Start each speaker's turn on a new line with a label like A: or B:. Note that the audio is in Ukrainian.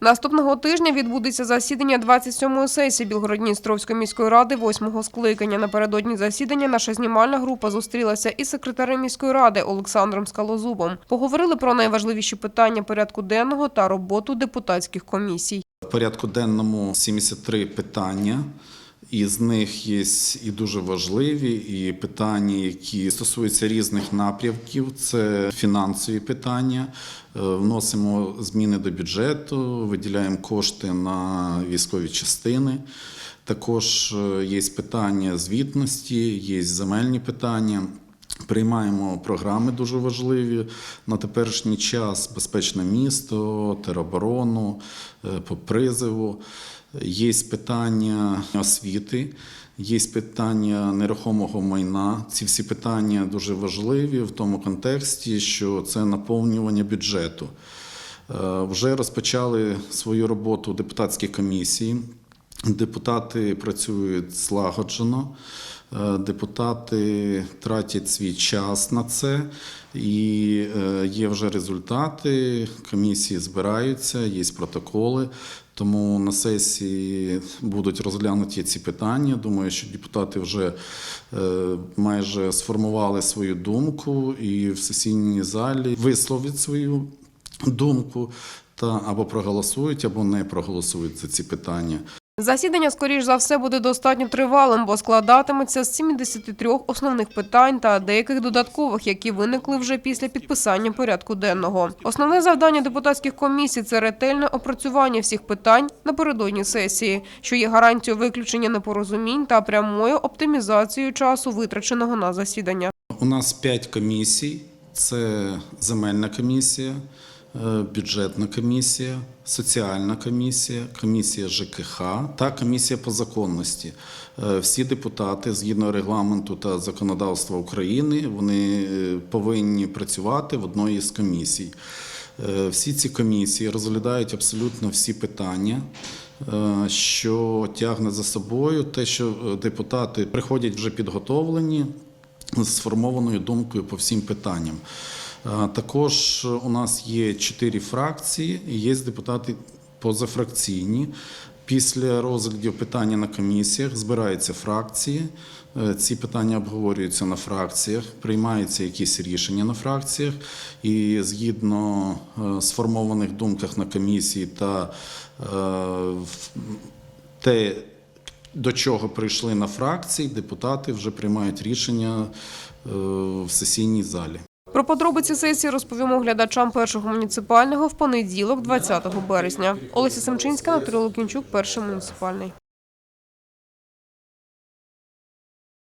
A: Наступного тижня відбудеться засідання 27-ї сесії Білгородністровської міської ради 8-го скликання. Напередодні засідання наша знімальна група зустрілася із секретарем міської ради Олександром Скалозубом. Поговорили про найважливіші питання порядку денного та роботу депутатських комісій.
B: В порядку денному 73 питання. Із них є і дуже важливі, і питання, які стосуються різних напрямків. Це фінансові питання. Е, Вносимо зміни до бюджету, виділяємо кошти на військові частини. Також е, є питання звітності, є земельні питання. Приймаємо програми дуже важливі на теперішній час: безпечне місто, тероборону, е, по призову. Є питання освіти, є питання нерухомого майна. Ці всі питання дуже важливі в тому контексті, що це наповнювання бюджету. Е, Вже розпочали свою роботу депутатські комісії. Депутати працюють злагоджено, е, депутати тратять свій час на це, і е, є вже результати. Комісії збираються, є протоколи. Тому на сесії будуть розглянуті ці питання. Думаю, що депутати вже е, майже сформували свою думку і в сесійній залі висловлять свою думку та або проголосують, або не проголосують за ці питання.
A: Засідання, скоріш за все, буде достатньо тривалим, бо складатиметься з 73 основних питань та деяких додаткових, які виникли вже після підписання порядку денного. Основне завдання депутатських комісій це ретельне опрацювання всіх питань напередодні сесії, що є гарантією виключення непорозумінь та прямою оптимізацією часу, витраченого на засідання.
B: У нас п'ять комісій: це земельна комісія, бюджетна комісія, соціальна комісія, комісія ЖКХ та комісія по законності. Е, Всі депутати, згідно регламенту та законодавства України, вони е, повинні працювати в одній із комісій. Е, Всі ці комісії розглядають абсолютно всі питання, е, що тягне за собою те, що е, депутати приходять вже підготовлені з сформованою думкою по всім питанням. Е, Також у нас є чотири фракції, є депутати позафракційні. Після розглядів питання на комісіях збираються фракції. Е, Ці питання обговорюються на фракціях, приймаються якісь рішення на фракціях, і згідно е, сформованих думках на комісії та те, до чого прийшли на фракції, депутати вже приймають рішення в сесійній залі.
A: Про подробиці сесії розповімо глядачам першого муніципального в понеділок, 20 березня. Олеся Семчинська, Анатолій Лукінчук, перший муніципальний.